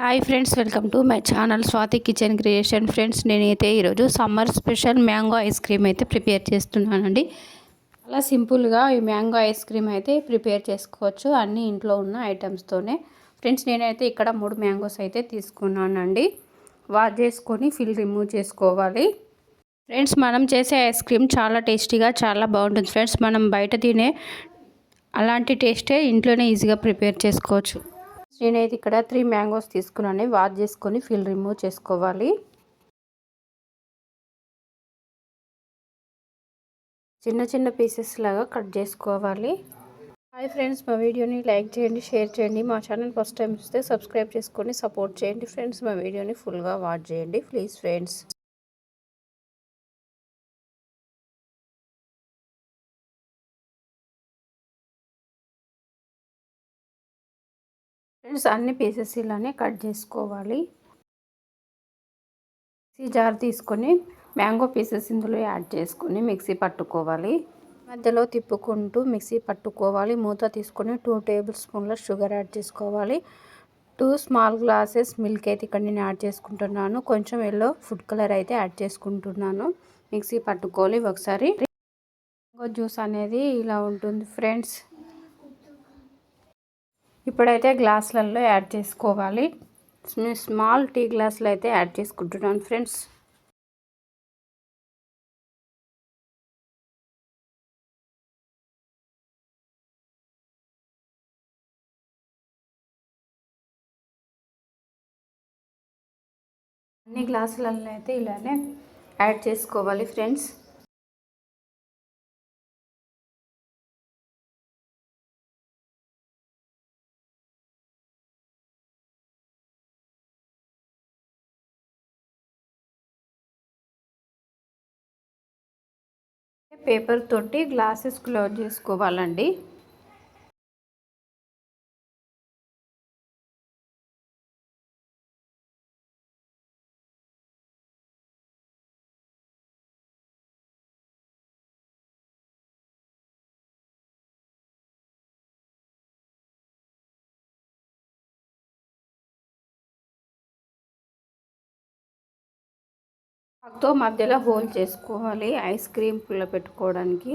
Hi friends welcome to my channel Swathi kitchen creation friends నేనైతే ఈరోజు summer special mango ice cream అయితే prepare చేస్తున్నానండి. అలా సింపుల్గా ఈ మ్యాంగో ఐస్ క్రీమ్ అయితే ప్రిపేర్ చేసుకోవచ్చు అన్నీ ఇంట్లో ఉన్న ఐటమ్స్తోనే ఫ్రెండ్స్ నేనైతే ఇక్కడ మూడు మ్యాంగోస్ అయితే తీసుకున్నానండి. వాష్ చేసుకొని ఫిల్ రిమూవ్ చేసుకోవాలి. ఫ్రెండ్స్ మనం చేసే ఐస్ క్రీమ్ చాలా టేస్టీగా చాలా బాగుంటుంది. ఫ్రెండ్స్ మనం బయట తినే అలాంటి టేస్టే ఇంట్లోనే ఈజీగా ప్రిపేర్ చేసుకోవచ్చు. నేనైతే ఇక్కడ త్రీ మ్యాంగోస్ తీసుకున్నాను. వాష్ చేసుకొని ఫిల్ రిమూవ్ చేసుకోవాలి. చిన్న చిన్న పీసెస్ లాగా కట్ చేసుకోవాలి. హాయ్ ఫ్రెండ్స్ మా వీడియోని లైక్ చేయండి షేర్ చేయండి. మా ఛానల్ ఫస్ట్ టైం చూస్తే సబ్స్క్రైబ్ చేసుకొని సపోర్ట్ చేయండి. ఫ్రెండ్స్ మా వీడియోని ఫుల్గా వాచ్ చేయండి. ప్లీజ్ ఫ్రెండ్స్ ఫ్రెండ్స్ అన్ని పీసెస్ ఇలానే కట్ చేసుకోవాలి. మిక్సీ జార్ తీసుకొని మ్యాంగో పీసెస్ ఇందులో యాడ్ చేసుకొని మిక్సీ పట్టుకోవాలి. మధ్యలో తిప్పుకుంటూ మిక్సీ పట్టుకోవాలి. మూత తీసుకొని టూ టేబుల్ స్పూన్ల షుగర్ యాడ్ చేసుకోవాలి. టూ స్మాల్ గ్లాసెస్ మిల్క్ అయితే ఇక్కడ నేను యాడ్ చేసుకుంటున్నాను. కొంచెం ఎల్లో ఫుడ్ కలర్ అయితే యాడ్ చేసుకుంటున్నాను. మిక్సీ పట్టుకోవాలి. ఒకసారి మ్యాంగో జ్యూస్ అనేది ఇలా ఉంటుంది. ఫ్రెండ్స్ ఇప్పుడైతే గ్లాసులలో యాడ్ చేసుకోవాలి. స్మాల్ టీ గ్లాసులు అయితే యాడ్ చేసుకుంటున్నాను ఫ్రెండ్స్. అన్ని గ్లాసులలో అయితే ఇలానే యాడ్ చేసుకోవాలి ఫ్రెండ్స్. పేపర్ తోటి గ్లాసెస్ క్లోజ్ చేసుకోవాలండి. తో మధ్యలో హోల్ చేసుకోవాలి ఐస్ క్రీమ్ పుల్ల పెట్టుకోవడానికి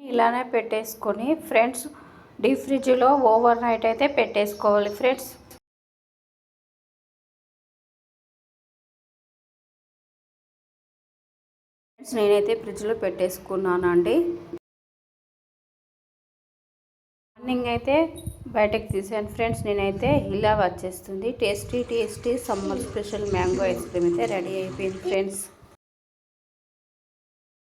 ఇలానే పెట్టేసుకొని ఫ్రెండ్స్ డీప్ ఫ్రిడ్జ్లో ఓవర్ నైట్ అయితే పెట్టేసుకోవాలి. ఫ్రెండ్స్ ఫ్రెండ్స్ నేనైతే ఫ్రిడ్జ్లో పెట్టేసుకున్నానండి. మార్నింగ్ అయితే బయటకు తీసాను. ఫ్రెండ్స్ నేనైతే ఇలా వచ్చేస్తుంది. Tasty tasty summer special mango ice cream అయితే రెడీ అయిపోయింది ఫ్రెండ్స్